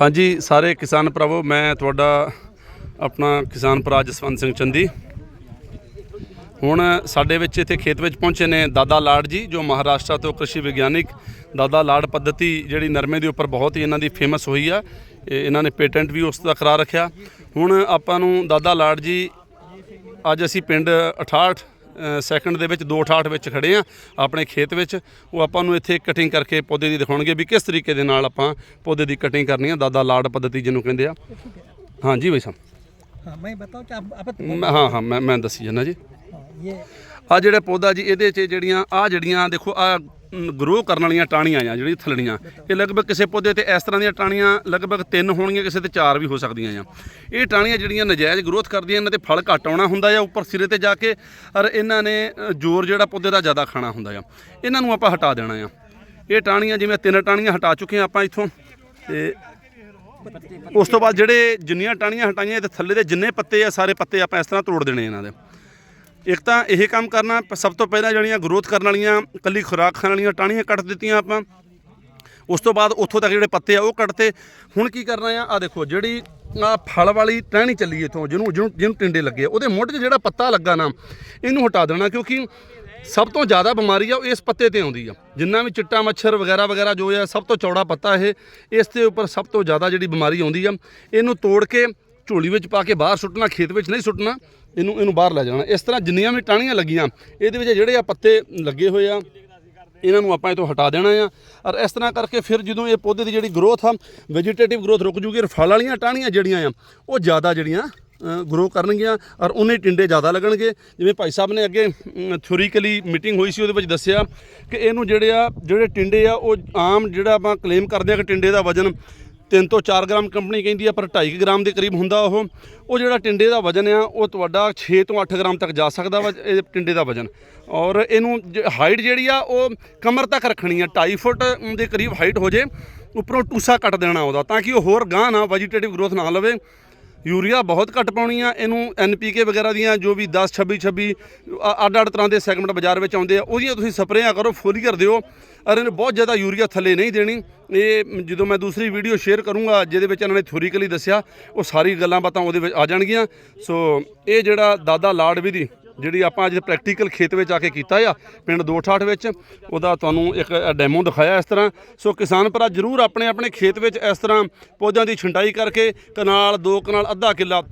ਹਾਂਜੀ, ਸਾਰੇ ਕਿਸਾਨ ਭਰਾਵੋ, ਮੈਂ ਤੁਹਾਡਾ ਆਪਣਾ ਕਿਸਾਨ ਭਰਾ ਜਸਵੰਤ ਸਿੰਘ ਚੰਦੀ। ਹੁਣ ਸਾਡੇ ਵਿੱਚ ਇੱਥੇ ਖੇਤ ਵਿੱਚ ਪਹੁੰਚੇ ਨੇ ਦਾਦਾ ਲਾੜ ਜੀ, ਜੋ ਮਹਾਰਾਸ਼ਟਰ ਤੋਂ ਕ੍ਰਿਸ਼ੀ ਵਿਗਿਆਨਿਕ ਦਾਦਾ ਲਾੜ ਪੱਧਤੀ ਜਿਹੜੀ ਨਰਮੇ ਦੇ ਉੱਪਰ ਬਹੁਤ ਹੀ ਇਹਨਾਂ ਦੀ ਫੇਮਸ ਹੋਈ ਆ, ਇਹ ਇਹਨਾਂ ਨੇ ਪੇਟੈਂਟ ਵੀ ਉਸ ਦਾ ਕਰਾ ਰੱਖਿਆ। ਹੁਣ ਆਪਾਂ ਨੂੰ ਦਾਦਾ ਲਾੜ ਜੀ, ਅੱਜ ਅਸੀਂ ਪਿੰਡ 68 ਸੈਕਿੰਡ ਦੇ ਵਿੱਚ 268 ਵਿੱਚ ਖੜੇ ਆ ਆਪਣੇ ਖੇਤ ਵਿੱਚ। ਉਹ ਆਪਾਂ ਨੂੰ ਇੱਥੇ ਕਟਿੰਗ ਕਰਕੇ ਪੌਦੇ ਦੀ ਦਿਖਾਉਣਗੇ ਵੀ ਕਿਸ ਤਰੀਕੇ ਦੇ ਨਾਲ ਆਪਾਂ ਪੌਦੇ ਦੀ ਕਟਿੰਗ ਕਰਨੀ ਆ ਦਾਦਾ ਲਾਡ ਪੱਧਤੀ ਜਿਹਨੂੰ ਕਹਿੰਦੇ ਆ। ਹਾਂਜੀ ਭਾਈ ਸਾਹਿਬ। ਹਾਂ ਮੈਂ ਬਤਾਉ ਕਿ ਆਪ ਹਾਂ ਹਾਂ ਮੈਂ ਮੈਂ ਦੱਸੀ ਜਨਾ ਜੀ। ਇਹ ਆ ਜਿਹੜਾ ਪੌਦਾ ਜੀ ਇਹਦੇ 'ਚ ਜਿਹੜੀਆਂ ਆ ਜਿਹੜੀਆਂ ਦੇਖੋ ਆ ਗਰੋ ਕਰਨ ਵਾਲੀਆਂ ਟਾਹਣੀਆਂ ਆ, ਜਿਹੜੀਆਂ ਥਲੜੀਆਂ ਇਹ ਲਗਭਗ ਕਿਸੇ ਪੌਦੇ ਤੇ ਇਸ ਤਰ੍ਹਾਂ ਦੀਆਂ ਟਾਹਣੀਆਂ ਲਗਭਗ ਤਿੰਨ ਹੋਣਗੀਆਂ, ਕਿਸੇ ਤੇ ਚਾਰ ਵੀ ਹੋ ਸਕਦੀਆਂ ਆ। ਇਹ ਟਾਹਣੀਆਂ ਜਿਹੜੀਆਂ ਨਜਾਇਜ਼ ਗਰੋਥ ਕਰਦੀਆਂ ਇਹਨਾਂ ਤੇ ਫਲ ਘੱਟ ਆਉਣਾ ਹੁੰਦਾ ਆ ਉੱਪਰ ਸਿਰੇ ਤੇ ਜਾ ਕੇ, ਔਰ ਇਹਨਾਂ ਨੇ ਜ਼ੋਰ ਜਿਹੜਾ ਪੌਦੇ ਦਾ ਜ਼ਿਆਦਾ ਖਾਣਾ ਹੁੰਦਾ ਆ। ਇਹਨਾਂ ਨੂੰ ਆਪਾਂ ਹਟਾ ਦੇਣਾ ਆ। ਇਹ ਟਾਹਣੀਆਂ ਜਿਵੇਂ ਤਿੰਨ ਟਾਹਣੀਆਂ ਹਟਾ ਚੁੱਕੇ ਆ ਆਪਾਂ ਇੱਥੋਂ। ਤੇ ਉਸ ਤੋਂ ਬਾਅਦ ਜਿਹੜੇ ਜਿੰਨੀਆਂ ਟਾਹਣੀਆਂ ਹਟਾਈਆਂ, ਇਹ ਥੱਲੇ ਦੇ ਜਿੰਨੇ ਪੱਤੇ ਆ, ਸਾਰੇ ਪੱਤੇ ਆਪਾਂ ਇਸ ਤਰ੍ਹਾਂ ਤੋੜ ਦੇਣੇ ਇਹਨਾਂ ਦੇ। ਇੱਕ ਤਾਂ ਇਹ ਕੰਮ ਕਰਨਾ ਸਭ ਤੋਂ ਪਹਿਲਾਂ ਜਿਹੜੀਆਂ ਗਰੋਥ ਕਰਨ ਵਾਲੀਆਂ ਕੱਲੀ ਖੁਰਾਕ ਖਾਣ ਵਾਲੀਆਂ ਟਾਹਣੀਆਂ ਕੱਟ ਦਿੱਤੀਆਂ ਆਪਾਂ। ਉਸ ਤੋਂ ਬਾਅਦ ਉੱਥੋਂ ਤੱਕ ਜਿਹੜੇ ਪੱਤੇ ਆ ਉਹ ਕੱਟਤੇ। ਹੁਣ ਕੀ ਕਰਨਾ ਆ ਆ ਦੇਖੋ ਜਿਹੜੀ ਆ ਫਲ ਵਾਲੀ ਟਹਿਣੀ ਚੱਲੀ ਇਥੋਂ ਜਿਹਨੂੰ ਜਿਹਨੂੰ ਜਿਹਨੂੰ ਟਿੰਡੇ ਲੱਗੇ ਆ, ਉਹਦੇ ਮੁੱਢ 'ਚ ਜਿਹੜਾ ਪੱਤਾ ਲੱਗਾ ਨਾ ਇਹਨੂੰ ਹਟਾ ਦੇਣਾ ਕਿਉਂਕਿ ਸਭ ਤੋਂ ਜ਼ਿਆਦਾ ਬਿਮਾਰੀ ਆ ਉਹ ਇਸ ਪੱਤੇ ਤੇ ਆਉਂਦੀ ਆ। ਜਿੰਨਾ ਵੀ ਚਿੱਟਾ ਮੱਛਰ ਵਗੈਰਾ ਵਗੈਰਾ ਜੋ ਆ ਸਭ ਤੋਂ ਚੌੜਾ ਪੱਤਾ ਇਹ ਇਸ ਦੇ ਉੱਪਰ ਸਭ ਤੋਂ ਜ਼ਿਆਦਾ ਜਿਹੜੀ ਬਿਮਾਰੀ ਆਉਂਦੀ ਆ। ਇਹਨੂੰ ਤੋੜ ਕੇ ਝੋਲੀ ਵਿੱਚ ਪਾ ਕੇ ਬਾਹਰ ਸੁੱਟਣਾ, ਖੇਤ ਵਿੱਚ ਨਹੀਂ ਸੁੱਟਣਾ, ਇਹਨੂੰ ਇਹਨੂੰ ਬਾਹਰ ਲੈ ਜਾਣਾ। ਇਸ ਤਰ੍ਹਾਂ ਜਿੰਨੀਆਂ ਵੀ ਟਾਹਣੀਆਂ ਲੱਗੀਆਂ, ਇਹਦੇ ਵਿੱਚ ਜਿਹੜੇ ਆ ਪੱਤੇ ਲੱਗੇ ਹੋਏ ਆ, ਇਹਨਾਂ ਨੂੰ ਆਪਾਂ ਇਹ ਤੋਂ ਹਟਾ ਦੇਣਾ ਆ। ਔਰ ਇਸ ਤਰ੍ਹਾਂ ਕਰਕੇ ਫਿਰ ਜਦੋਂ ਇਹ ਪੌਦੇ ਦੀ ਜਿਹੜੀ ਗਰੋਥ ਆ ਵੈਜੀਟੇਟਿਵ ਗਰੋਥ ਰੁਕ ਜੂਗੀ, ਔਰ ਫਲ ਵਾਲੀਆਂ ਟਾਹਣੀਆਂ ਜਿਹੜੀਆਂ ਆ, ਉਹ ਜ਼ਿਆਦਾ ਜਿਹੜੀਆਂ ਗਰੋ ਕਰਨਗੀਆਂ, ਔਰ ਉਹਨੇ ਟਿੰਡੇ ਜ਼ਿਆਦਾ ਲੱਗਣਗੇ। ਜਿਵੇਂ ਭਾਈ ਸਾਹਿਬ ਨੇ ਅੱਗੇ ਥਿਓਰੀਕਲੀ ਮੀਟਿੰਗ ਹੋਈ ਸੀ, ਉਹਦੇ ਵਿੱਚ ਦੱਸਿਆ ਕਿ ਇਹਨੂੰ ਜਿਹੜੇ ਆ, ਜਿਹੜੇ ਟਿੰਡੇ ਆ, ਉਹ ਆਮ ਜਿਹੜਾ ਆਪਾਂ ਕਲੇਮ ਕਰਦੇ ਆ ਕਿ ਟਿੰਡੇ ਦਾ ਵਜਨ 3 ਤੋਂ 4 ਗ੍ਰਾਮ ਕੰਪਨੀ ਕਹਿੰਦੀ ਆ, ਪਰ 2.5 ਗ੍ਰਾਮ ਦੇ ਕਰੀਬ ਹੁੰਦਾ ਉਹ। ਉਹ ਜਿਹੜਾ ਟਿੰਡੇ ਦਾ ਵਜਨ ਆ, ਉਹ ਤੁਹਾਡਾ 6 ਤੋਂ 8 ਗ੍ਰਾਮ ਤੱਕ ਜਾ ਸਕਦਾ ਵਾ, ਇਹ ਟਿੰਡੇ ਦਾ ਵਜਨ। ਔਰ ਇਹਨੂੰ ਹਾਈਟ ਜਿਹੜੀ ਆ, ਉਹ ਕਮਰ ਤੱਕ ਰੱਖਣੀ ਆ 2.5 ਫੁੱਟ ਦੇ ਕਰੀਬ ਹਾਈਟ ਹੋ ਜੇ, ਉੱਪਰੋਂ ਟੂਸਾ ਕੱਟ ਦੇਣਾ ਉਹਦਾ, ਤਾਂ ਕਿ ਉਹ ਹੋਰ ਗਾਂ ਨਾ, ਵੈਜੀਟੇਟਿਵ ਗਰੋਥ ਨਾ ਲਵੇ। ਯੂਰੀਆ ਬਹੁਤ ਘੱਟ ਪਾਉਣੀ ਆ, ਇਹਨੂੰ ਐਨਪੀਕੇ ਵਗੈਰਾ ਦੀਆਂ ਜੋ ਵੀ 10 26 26 ਅੱਡ ਅੱਡ ਤਰ੍ਹਾਂ ਦੇ ਸੈਗਮੈਂਟ ਬਾਜ਼ਾਰ ਵਿੱਚ ਆਉਂਦੇ ਆ, ਉਹਦੀਆਂ ਤੁਸੀਂ ਸਪਰੇਆਂ ਕਰੋ ਫੋਲੀਅਰ ਦਿਓ। ਔਰ ਇਹਨੂੰ ਬਹੁਤ ਜ਼ਿਆਦਾ ਯੂਰੀਆ ਥੱਲੇ ਨਹੀਂ ਦੇਣੀ। ਇਹ ਜਦੋਂ ਮੈਂ ਦੂਸਰੀ ਵੀਡੀਓ ਸ਼ੇਅਰ ਕਰੂੰਗਾ, ਜਿਹਦੇ ਵਿੱਚ ਇਹਨਾਂ ਨੇ ਥਿਓਰੀਕਲੀ ਦੱਸਿਆ, ਉਹ ਸਾਰੀ ਗੱਲਾਂ ਬਾਤਾਂ ਉਹਦੇ ਵਿੱਚ ਆ ਜਾਣਗੀਆਂ। ਸੋ ਇਹ ਜਿਹੜਾ ਦਾਦਾ ਲਾੜ ਵਿਧੀ ਜਿਹੜੀ ਆਪਾਂ ਅੱਜ ਪ੍ਰੈਕਟੀਕਲ ਖੇਤ ਵਿੱਚ ਆ ਕੇ ਕੀਤਾ ਆ, ਪਿੰਡ 268 ਵਿੱਚ, ਉਹਦਾ ਤੁਹਾਨੂੰ ਇੱਕ ਡੈਮੋ ਦਿਖਾਇਆ ਇਸ ਤਰ੍ਹਾਂ। ਸੋ ਕਿਸਾਨ ਭਰਾ ਜਰੂਰ ਆਪਣੇ ਆਪਣੇ ਖੇਤ ਵਿੱਚ ਇਸ ਤਰ੍ਹਾਂ ਪੌਦਿਆਂ ਦੀ ਛੰਟਾਈ ਕਰਕੇ, ਕਨਾਲ, ਦੋ ਕਨਾਲ, ਅੱਧਾ ਕਿੱਲਾ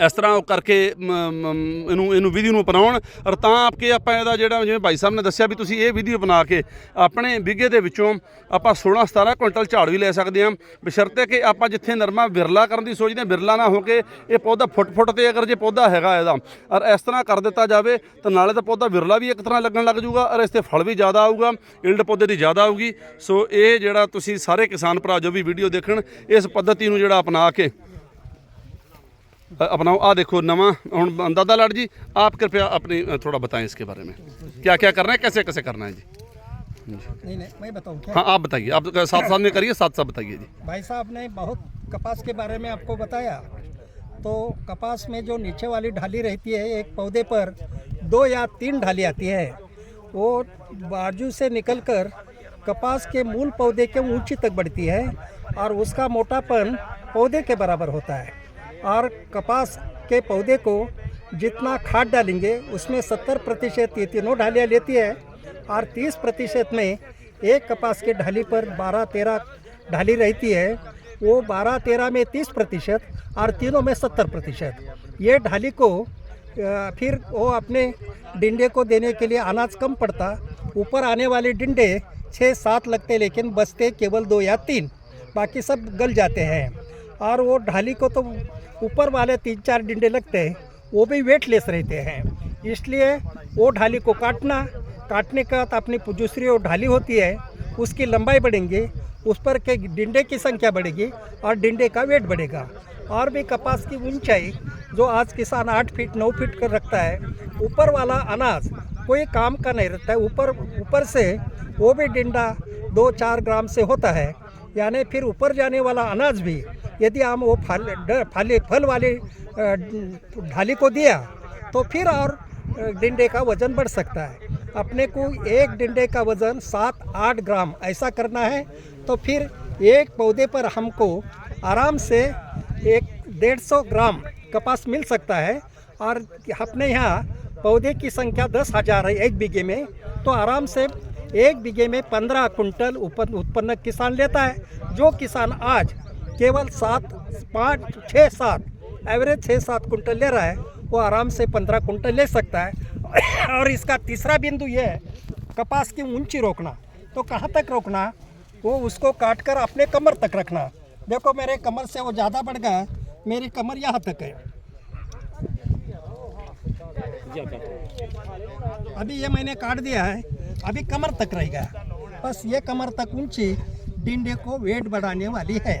ਇਸ ਤਰ੍ਹਾਂ ਉਹ ਕਰਕੇ ਇਹਨੂੰ ਇਹਨੂੰ ਵਿਧੀ ਨੂੰ ਅਪਣਾਉਣ। ਔਰ ਤਾਂ ਆਪਕੇ ਆਪਾਂ ਇਹਦਾ ਜਿਹੜਾ ਜਿਵੇਂ ਭਾਈ ਸਾਹਿਬ ਨੇ ਦੱਸਿਆ ਵੀ ਤੁਸੀਂ ਇਹ ਵਿਧੀ ਅਪਣਾ ਕੇ ਆਪਣੇ ਵਿਗੇ ਦੇ ਵਿੱਚੋਂ ਆਪਾਂ 16 17 ਕੁਇੰਟਲ ਝਾੜ ਵੀ ਲੈ ਸਕਦੇ ਹਾਂ। ਬਸ਼ਰਤੇ ਕਿ ਆਪਾਂ ਜਿੱਥੇ ਨਰਮਾ ਵਿਰਲਾ ਕਰਨ ਦੀ ਸੋਚਦੇ ਹਾਂ, ਵਿਰਲਾ ਨਾ ਹੋ ਕੇ ਇਹ ਪੌਦਾ ਫੁੱਟ ਫੁੱਟ ਤੇ ਅਗਰ ਜੇ ਪੌਦਾ ਹੈਗਾ ਇਹਦਾ, ਔਰ ਇਸ ਤਰ੍ਹਾਂ ਕਰ ਦਿੱਤਾ ਜਾਵੇ ਤਾਂ ਨਾਲੇ ਤਾਂ ਪੌਦਾ ਵਿਰਲਾ ਵੀ ਇੱਕ ਤਰ੍ਹਾਂ ਲੱਗਣ ਲੱਗ ਜਾਊਗਾ, ਔਰ ਇਸ ਤੇ ਫਲ ਵੀ ਜ਼ਿਆਦਾ ਆਊਗਾ ਇਲਡ ਪੌਦੇ ਦੀ ਜ਼ਿਆਦਾ ਆਊਗੀ। ਸੋ ਇਹ ਜਿਹੜਾ ਤੁਸੀਂ ਸਾਰੇ ਕਿਸਾਨ ਭਰਾ ਜੋ ਵੀ ਵੀਡੀਓ ਦੇਖਣ, ਇਸ ਪੱਧਤੀ ਨੂੰ ਜਿਹੜਾ ਅਪਣਾ ਕੇ अपनाओ आ देखो नवा हूँ दादा लाड जी आप कृपया अपनी थोड़ा बताएँ इसके बारे में। क्या क्या करना है कैसे कैसे करना है जी? नहीं नहीं मैं बताऊँ क्या? हाँ आप बताइए आप साथ साथ में करिए साथ साथ बताइए जी। भाई साहब ने बहुत कपास के बारे में आपको बताया। तो कपास में जो नीचे वाली ढाली रहती है एक पौधे पर दो या तीन ढाली आती है वो बाजू से निकलकर कपास के मूल पौधे के ऊँची तक बढ़ती है और उसका मोटापन पौधे के बराबर होता है। और कपास के पौधे को जितना खाद डालेंगे, उसमें सत्तर प्रतिशत ये तीनों ढालियाँ लेती है और तीस प्रतिशत में एक कपास के ढाली पर बारह तेरह ढाली रहती है। वो बारह तेरह में तीस प्रतिशत और तीनों में सत्तर प्रतिशत। ये ढाली को फिर वो अपने डिंडे को देने के लिए अनाज कम पड़ता। ऊपर आने वाले डिंडे छः सात लगते, लेकिन बचते केवल दो या तीन। बाकी सब गल जाते हैं। और वो ढाली को तो ऊपर वाले तीन चार डिंडे लगते हैं, वो भी वेटलेस रहते हैं। इसलिए वो ढाली को काटना, काटने के बाद अपनी दूसरी वो ढाली होती है, उसकी लंबाई बढ़ेंगी, उस पर के डिंडे की संख्या बढ़ेगी और डिंडे का वेट बढ़ेगा। और भी कपास की ऊंचाई, जो आज किसान आठ फीट, नौ फीट कर रखता है, ऊपर वाला अनाज कोई काम का नहीं रहता है। ऊपर ऊपर से वो भी डिंडा दो चार ग्राम से होता है, यानी फिर ऊपर जाने वाला अनाज भी यदि हम वो फल फले, फल वाले ढाली को दिया तो फिर और डिंडे का वज़न बढ़ सकता है। अपने को एक डिंडे का वज़न सात, आठ ग्राम ऐसा करना है तो फिर एक पौधे पर हमको आराम से एक डेढ़ सौ ग्राम कपास मिल सकता है, और अपने यहाँ पौधे की संख्या दस हज़ार है एक बीघे में तो आराम से एक बीघे में पंद्रह कुंटल उत्पन्न किसान लेता है, जो किसान आज केवल सात, पाँच, छः, सात, एवरेज छः, सात कुंटल ले रहा है, वो आराम से पंद्रह कुंटल ले सकता है। और इसका तीसरा बिंदु ये है, कपास की ऊँची रोकना। तो कहाँ तक रोकना? वो उसको काट कर अपने कमर तक रखना। देखो, मेरे कमर से वो ज़्यादा बढ़ गया, मेरी कमर यहाँ तक है। अभी ये मैंने काट दिया है, अभी कमर तक रहेगा बस ये कमर तक ऊँची, डिंडे को वेट बढ़ाने वाली है।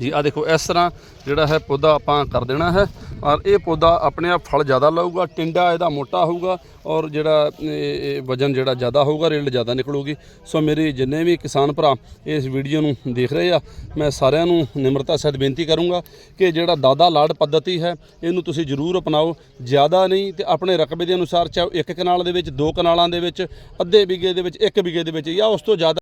ਜੀ ਆ ਦੇਖੋ, ਇਸ ਤਰ੍ਹਾਂ ਜਿਹੜਾ ਹੈ ਪੌਦਾ ਆਪਾਂ ਕਰ ਦੇਣਾ ਹੈ ਔਰ ਇਹ ਪੌਦਾ ਆਪਣੇ ਆਪ ਫਲ ਜ਼ਿਆਦਾ ਲਾਊਗਾ, ਟਿੰਡਾ ਇਹਦਾ ਮੋਟਾ ਹੋਊਗਾ ਔਰ ਜਿਹੜਾ ਵਜਨ ਜਿਹੜਾ ਜ਼ਿਆਦਾ ਹੋਊਗਾ, ਰੇਲ ਜ਼ਿਆਦਾ ਨਿਕਲੂਗੀ। ਸੋ ਮੇਰੇ ਜਿੰਨੇ ਵੀ ਕਿਸਾਨ ਭਰਾ ਇਸ ਵੀਡੀਓ ਨੂੰ ਦੇਖ ਰਹੇ ਆ, ਮੈਂ ਸਾਰਿਆਂ ਨੂੰ ਨਿਮਰਤਾ ਸਹਿਤ ਬੇਨਤੀ ਕਰੂੰਗਾ ਕਿ ਜਿਹੜਾ ਦਾਦਾ ਲਾੜ ਪੱਧਤੀ ਹੈ, ਇਹਨੂੰ ਤੁਸੀਂ ਜ਼ਰੂਰ ਅਪਣਾਓ। ਜ਼ਿਆਦਾ ਨਹੀਂ ਤੇ ਆਪਣੇ ਰਕਬੇ ਦੇ ਅਨੁਸਾਰ ਚਾਹੇ ਇੱਕ ਕਨਾਲ ਦੇ ਵਿੱਚ, ਦੋ ਕਨਾਲਾਂ ਦੇ ਵਿੱਚ, ਅੱਧੇ ਵਿਗੇ ਦੇ ਵਿੱਚ, ਇੱਕ ਵਿਗੇ ਦੇ ਵਿੱਚ ਜਾਂ ਉਸ ਤੋਂ ਜ਼ਿਆਦਾ